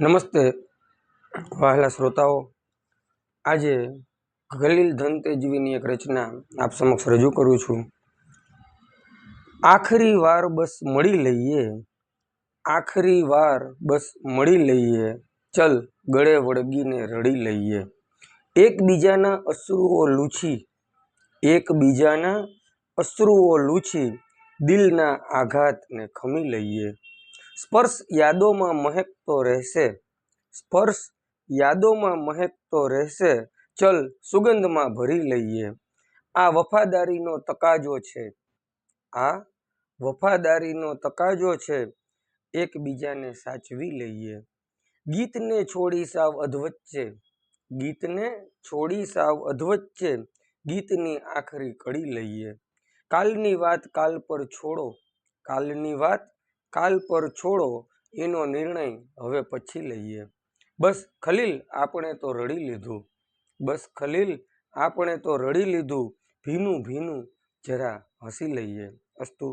નમસ્તે, વહાલા શ્રોતાઓ. આજે ગલીલ ધનતેજવીની એક રચના આપ સમક્ષ રજૂ કરું છું. આખરી વાર બસ મળી લઈએ, આખરી વાર બસ મળી લઈએ, ચલ ગળે વળગીને રડી લઈએ. એકબીજાના અશ્રુઓ લૂછી, એકબીજાના અશ્રુઓ લૂછી, દિલના આઘાતને ખમી લઈએ. સ્પર્શ યાદોમાં મહેકતો રહેશે. સ્પર્શ યાદોમાં મહેકતો રહેશે. ચલ સુગંધમાં ભરી લઈએ. આ વફાદારીનો તકાજો છે. આ વફાદારીનો તકાજો છે. એકબીજાને સાચવી લઈએ. ગીતને છોડી સાવ અધવચ્ચે ગીતને છોડી સાવ અધવચ્ચે ગીતની આખરી કડી લઈએ. કાલની વાત કાલ પર છોડો. કાલની વાત કાલ પર છોડો એનો નિર્ણય હવે પછી લઈએ. બસ ખલીલ આપણે તો રડી લીધું. બસ ખલીલ આપણે તો રડી લીધું. ભીનું ભીનું જરા હસી લઈએ. અસ્તુ